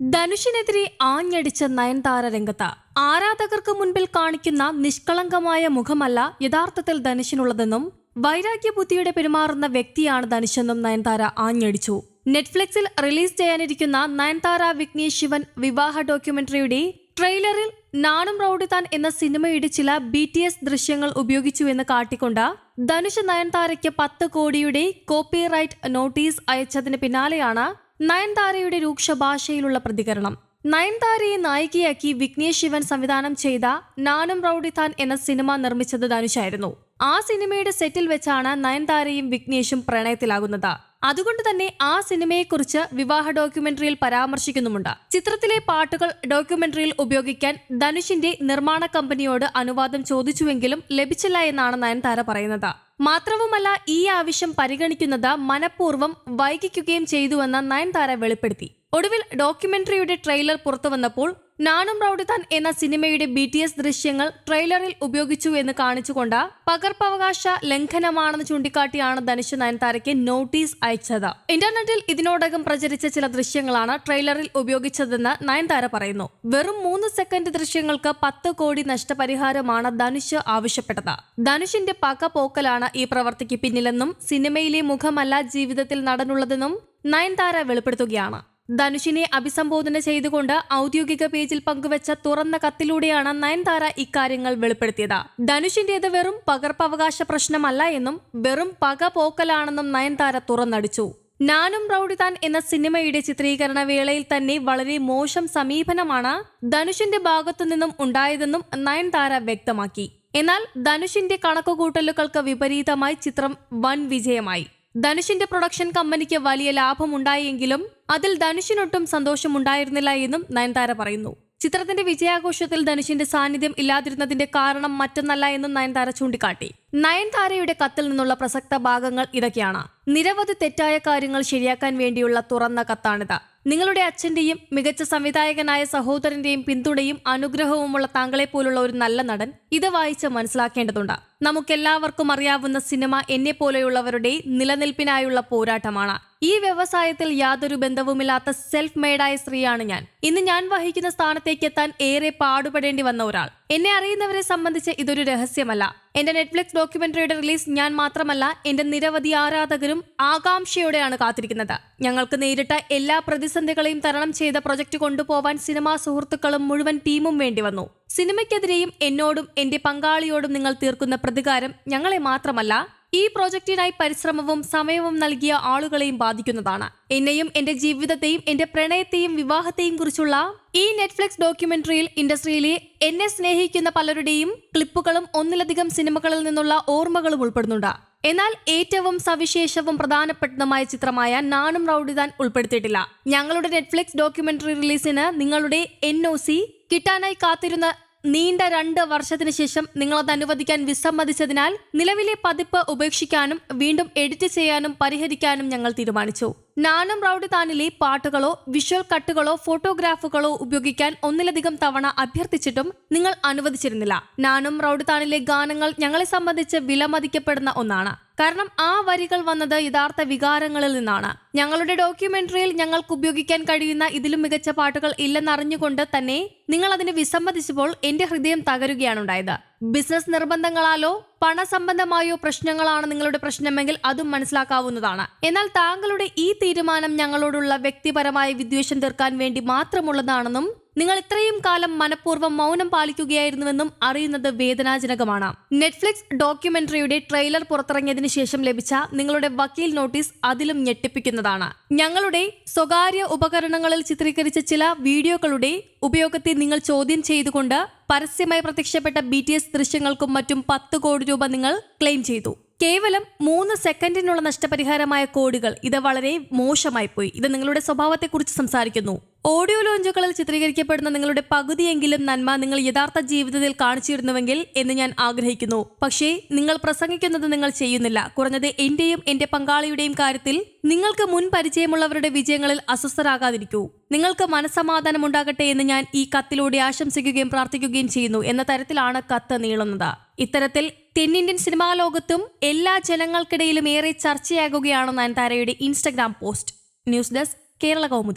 ധനുഷിനെതിരെ ആഞ്ഞടിച്ച നയൻതാര രംഗത്ത് ആരാധകർക്ക് മുൻപിൽ കാണിക്കുന്ന നിഷ്കളങ്കമായ മുഖമല്ല യഥാർത്ഥത്തിൽ ധനുഷിനുള്ളതെന്നും വൈരാഗ്യബുദ്ധിയുടെ പെരുമാറുന്ന വ്യക്തിയാണ് ധനുഷെന്നും നയൻതാര ആഞ്ഞടിച്ചു. നെറ്റ്ഫ്ലിക്സിൽ റിലീസ് ചെയ്യാനിരിക്കുന്ന നയൻതാര വിഘ്നേഷ് ശിവൻ വിവാഹ ഡോക്യുമെന്ററിയുടെ ട്രെയിലറിൽ നാണും റൌഡിതാൻ എന്ന സിനിമയുടെ ചില ബി ടി എസ് ദൃശ്യങ്ങൾ ഉപയോഗിച്ചുവെന്ന് കാട്ടിക്കൊണ്ട് ധനുഷ് നയൻതാരയ്ക്ക് പത്ത് കോടിയുടെ കോപ്പിറൈറ്റ് നോട്ടീസ് അയച്ചതിന് പിന്നാലെയാണ് നയൻതാരയുടെ രൂക്ഷ ഭാഷയിലുള്ള പ്രതികരണം. നയൻതാരയെ നായികയാക്കി വിഘ്നേഷ് ശിവൻ സംവിധാനം ചെയ്ത നാനും റൌഡിതാൻ എന്ന സിനിമ നിർമ്മിച്ചത് ധനുഷായിരുന്നു. ആ സിനിമയുടെ സെറ്റിൽ വെച്ചാണ് നയൻതാരയും വിഘ്നേഷും പ്രണയത്തിലാകുന്നത്. അതുകൊണ്ട് തന്നെ ആ സിനിമയെക്കുറിച്ച് വിവാഹ ഡോക്യുമെന്ററിയിൽ പരാമർശിക്കുന്നുമുണ്ട്. ചിത്രത്തിലെ പാട്ടുകൾ ഡോക്യുമെന്ററിയിൽ ഉപയോഗിക്കാൻ ധനുഷിന്റെ നിർമ്മാണ കമ്പനിയോട് അനുവാദം ചോദിച്ചുവെങ്കിലും ലഭിച്ചില്ല എന്നാണ് നയൻതാര പറയുന്നത്. മാത്രവുമല്ല ഈ ആവശ്യം പരിഗണിക്കുന്നത് മനഃപൂർവം വൈകിക്കുകയും ചെയ്തുവെന്ന് നയൻതാര വെളിപ്പെടുത്തി. ഒടുവിൽ ഡോക്യുമെന്ററിയുടെ ട്രെയിലർ പുറത്തുവന്നപ്പോൾ നാണും റൌഡിത്താൻ എന്ന സിനിമയുടെ ബി ടി എസ് ദൃശ്യങ്ങൾ ട്രെയിലറിൽ ഉപയോഗിച്ചു എന്ന് കാണിച്ചുകൊണ്ട് പകർപ്പവകാശ ലംഘനമാണെന്ന് ചൂണ്ടിക്കാട്ടിയാണ് ധനുഷ് നയൻതാരയ്ക്ക് നോട്ടീസ് അയച്ചത്. ഇന്റർനെറ്റിൽ ഇതിനോടകം പ്രചരിച്ച ചില ദൃശ്യങ്ങളാണ് ട്രെയിലറിൽ ഉപയോഗിച്ചതെന്ന് നയൻതാര പറയുന്നു. വെറും മൂന്ന് സെക്കൻഡ് ദൃശ്യങ്ങൾക്ക് പത്ത് കോടി നഷ്ടപരിഹാരമാണ് ധനുഷ് ആവശ്യപ്പെട്ടത്. ധനുഷിന്റെ പക പോക്കലാണ് ഈ പ്രവൃത്തിക്ക് പിന്നിലെന്നും സിനിമയിലെ മുഖമല്ല ജീവിതത്തിൽ നടനുള്ളതെന്നും നയൻതാര വെളിപ്പെടുത്തുകയാണ്. ധനുഷിനെ അഭിസംബോധന ചെയ്തുകൊണ്ട് ഔദ്യോഗിക പേജിൽ പങ്കുവച്ച തുറന്ന കത്തിലൂടെയാണ് നയൻതാര ഇക്കാര്യങ്ങൾ വെളിപ്പെടുത്തിയത്. ധനുഷിന്റേത് വെറും പകർപ്പവകാശ പ്രശ്നമല്ല എന്നും വെറും പക പോക്കലാണെന്നും നയൻതാര തുറന്നടിച്ചു. നാനും റൌഡിതാൻ എന്ന സിനിമയുടെ ചിത്രീകരണ വേളയിൽ തന്നെ വളരെ മോശം സമീപനമാണ് ധനുഷിന്റെ ഭാഗത്തു നിന്നും ഉണ്ടായതെന്നും നയൻതാര വ്യക്തമാക്കി. എന്നാൽ ധനുഷിന്റെ കണക്കുകൂട്ടലുകൾക്ക് വിപരീതമായി ചിത്രം വൻ വിജയമായി. ധനുഷിന്റെ പ്രൊഡക്ഷൻ കമ്പനിക്ക് വലിയ ലാഭമുണ്ടായെങ്കിലും അതിൽ ധനുഷിനൊട്ടും സന്തോഷമുണ്ടായിരുന്നില്ല എന്നും നയൻതാര പറയുന്നു. ചിത്രത്തിന്റെ വിജയാഘോഷത്തിൽ ധനുഷിന്റെ സാന്നിധ്യം ഇല്ലാതിരുന്നതിന്റെ കാരണം മറ്റൊന്നല്ല എന്നും നയൻതാര ചൂണ്ടിക്കാട്ടി. നയൻതാരയുടെ കത്തിൽ നിന്നുള്ള പ്രസക്ത ഭാഗങ്ങൾ ഇതൊക്കെയാണ്. നിരവധി തെറ്റായ കാര്യങ്ങൾ ശരിയാക്കാൻ വേണ്ടിയുള്ള തുറന്ന കത്താണിത്. നിങ്ങളുടെ അച്ഛന്റെയും മികച്ച സംവിധായകനായ സഹോദരന്റെയും പിന്തുണയും അനുഗ്രഹവുമുള്ള താങ്കളെ പോലുള്ള ഒരു നല്ല നടൻ ഇത് വായിച്ച് മനസ്സിലാക്കേണ്ടതുണ്ട്. നമുക്കെല്ലാവർക്കും അറിയാവുന്ന സിനിമ എന്നെ പോലെയുള്ളവരുടെ നിലനിൽപ്പിനായുള്ള പോരാട്ടമാണ്. ഈ വ്യവസായത്തിൽ യാതൊരു ബന്ധവുമില്ലാത്ത സെൽഫ് മെയ്ഡായ സ്ത്രീയാണ് ഞാൻ. ഇന്ന് ഞാൻ വഹിക്കുന്ന സ്ഥാനത്തേക്ക് എത്താൻ ഏറെ പാടുപെടേണ്ടി വന്ന ഒരാൾ. എന്നെ അറിയുന്നവരെ സംബന്ധിച്ച് ഇതൊരു രഹസ്യമല്ല. എന്റെ നെറ്റ്ഫ്ലിക്സ് ഡോക്യുമെന്ററിയുടെ റിലീസ് ഞാൻ മാത്രമല്ല എന്റെ നിരവധി ആരാധകരും ആകാംക്ഷയോടെയാണ് കാത്തിരിക്കുന്നത്. ഞങ്ങൾക്ക് നേരിട്ട എല്ലാ പ്രതിസന്ധികളെയും തരണം ചെയ്ത പ്രൊജക്ട് കൊണ്ടുപോവാൻ സിനിമാ സുഹൃത്തുക്കളും മുഴുവൻ ടീമും വേണ്ടി വന്നു. സിനിമയ്ക്കെതിരെയും എന്നോടും എന്റെ പങ്കാളിയോടും നിങ്ങൾ തീർക്കുന്ന പ്രതികാരം ഞങ്ങളെ മാത്രമല്ല ഈ പ്രോജക്റ്റിനായി പരിശ്രമവും സമയവും നൽകിയ ആളുകളെയും ബാധിക്കുന്നതാണ്. എന്നെയും എന്റെ ജീവിതത്തെയും എന്റെ പ്രണയത്തെയും വിവാഹത്തെയും കുറിച്ചുള്ള ഈ നെറ്റ്ഫ്ലിക്സ് ഡോക്യുമെന്ററിയിൽ ഇൻഡസ്ട്രിയിലെ എന്നെ സ്നേഹിക്കുന്ന പലരുടെയും ക്ലിപ്പുകളും ഒന്നിലധികം സിനിമകളിൽ നിന്നുള്ള ഓർമ്മകളും ഉൾപ്പെടുന്നുണ്ട്. എന്നാൽ ഏറ്റവും സവിശേഷവും പ്രധാനപ്പെട്ടതുമായ ചിത്രമായ നാണും റൌഡിതാൻ ഉൾപ്പെടുത്തിയിട്ടില്ല. ഞങ്ങളുടെ നെറ്റ്ഫ്ലിക്സ് ഡോക്യുമെന്ററി റിലീസിന് നിങ്ങളുടെ എൻ കിട്ടാനായി കാത്തിരുന്ന നീണ്ട രണ്ട് വർഷത്തിന് ശേഷം നിങ്ങളത് അനുവദിക്കാൻ വിസമ്മതിച്ചതിനാൽ നിലവിലെ പതിപ്പ് ഉപേക്ഷിക്കാനും വീണ്ടും എഡിറ്റ് ചെയ്യാനും പരിഹരിക്കാനും ഞങ്ങൾ തീരുമാനിച്ചു. നാനും റൌഡി താനിലെ പാട്ടുകളോ വിഷ്വൽ കട്ടുകളോ ഫോട്ടോഗ്രാഫുകളോ ഉപയോഗിക്കാൻ ഒന്നിലധികം തവണ അഭ്യർത്ഥിച്ചിട്ടും നിങ്ങൾ അനുവദിച്ചിരുന്നില്ല. നാനം റൌഡി താനിലെ ഗാനങ്ങൾ ഞങ്ങളെ സംബന്ധിച്ച് വിലമതിക്കപ്പെടുന്ന ഒന്നാണ്. കാരണം ആ വരികൾ വന്നത് യഥാർത്ഥ വികാരങ്ങളിൽ നിന്നാണ്. ഞങ്ങളുടെ ഡോക്യുമെന്ററിയിൽ ഞങ്ങൾക്ക് ഉപയോഗിക്കാൻ കഴിയുന്ന ഇതിലും മികച്ച പാട്ടുകൾ ഇല്ലെന്നറിഞ്ഞുകൊണ്ട് തന്നെ നിങ്ങൾ അതിന് വിസമ്മതിച്ചപ്പോൾ എന്റെ ഹൃദയം തകരുകയാണ് ഉണ്ടായത്. ബിസിനസ് നിർബന്ധങ്ങളാലോ പണസംബന്ധമായോ പ്രശ്നങ്ങളാണ് നിങ്ങളുടെ പ്രശ്നമെങ്കിൽ അതും മനസ്സിലാക്കാവുന്നതാണ്. എന്നാൽ താങ്കളുടെ ഈ തീരുമാനം ഞങ്ങളോടുള്ള വ്യക്തിപരമായ വിദ്വേഷം തീർക്കാൻ വേണ്ടി മാത്രമുള്ളതാണെന്നും നിങ്ങൾ ഇത്രയും കാലം മനഃപൂർവം മൗനം പാലിക്കുകയായിരുന്നുവെന്നും അറിയുന്നത് വേദനാജനകമാണ്. നെറ്റ്ഫ്ലിക്സ് ഡോക്യുമെന്ററിയുടെ ട്രെയിലർ പുറത്തിറങ്ങിയതിനു ശേഷം ലഭിച്ച നിങ്ങളുടെ വക്കീൽ നോട്ടീസ് അതിലും ഞെട്ടിപ്പിക്കുന്നതാണ്. ഞങ്ങളുടെ സ്വകാര്യ ഉപകരണങ്ങളിൽ ചിത്രീകരിച്ച ചില വീഡിയോകളുടെ ഉപയോഗത്തെ നിങ്ങൾ ചോദ്യം ചെയ്തുകൊണ്ട് പരസ്യമായി പ്രത്യക്ഷപ്പെട്ട ബി ടി എസ് ദൃശ്യങ്ങൾക്കും മറ്റും പത്ത് കോടി രൂപ നിങ്ങൾ ക്ലെയിം ചെയ്തു. കേവലം മൂന്ന് സെക്കൻഡിനുള്ള നഷ്ടപരിഹാരമായ കോടികൾ. ഇത് വളരെ മോശമായി പോയി. ഇത് നിങ്ങളുടെ സ്വഭാവത്തെക്കുറിച്ച് സംസാരിക്കുന്നു. ഓഡിയോ ലോഞ്ചുകളിൽ ചിത്രീകരിക്കപ്പെടുന്ന നിങ്ങളുടെ പകുതിയെങ്കിലും നന്മ നിങ്ങൾ യഥാർത്ഥ ജീവിതത്തിൽ കാണിച്ചിരുന്നുവെങ്കിൽ എന്ന് ഞാൻ ആഗ്രഹിക്കുന്നു. പക്ഷേ നിങ്ങൾ പ്രസംഗിക്കുന്നത് നിങ്ങൾ ചെയ്യുന്നില്ല. കുറഞ്ഞത് എന്റെയും എന്റെ പങ്കാളിയുടെയും കാര്യത്തിൽ നിങ്ങൾക്ക് മുൻ പരിചയമുള്ളവരുടെ വിജയങ്ങളിൽ അസ്വസ്ഥരാകാതിരിക്കൂ. നിങ്ങൾക്ക് മനസ്സമാധാനം ഉണ്ടാകട്ടെ എന്ന് ഞാൻ ഈ കത്തിലൂടെ ആശംസിക്കുകയും പ്രാർത്ഥിക്കുകയും ചെയ്യുന്നു എന്ന തരത്തിലാണ് കത്ത് നീളുന്നത്. ഇത്തരത്തിൽ തെന്നിന്ത്യൻ സിനിമാ ലോകത്തും എല്ലാ ജനങ്ങൾക്കിടയിലും ഏറെ ചർച്ചയാകുകയാണ് നയൻതാരയുടെ Instagram post. News desk Kerala Kaumudi.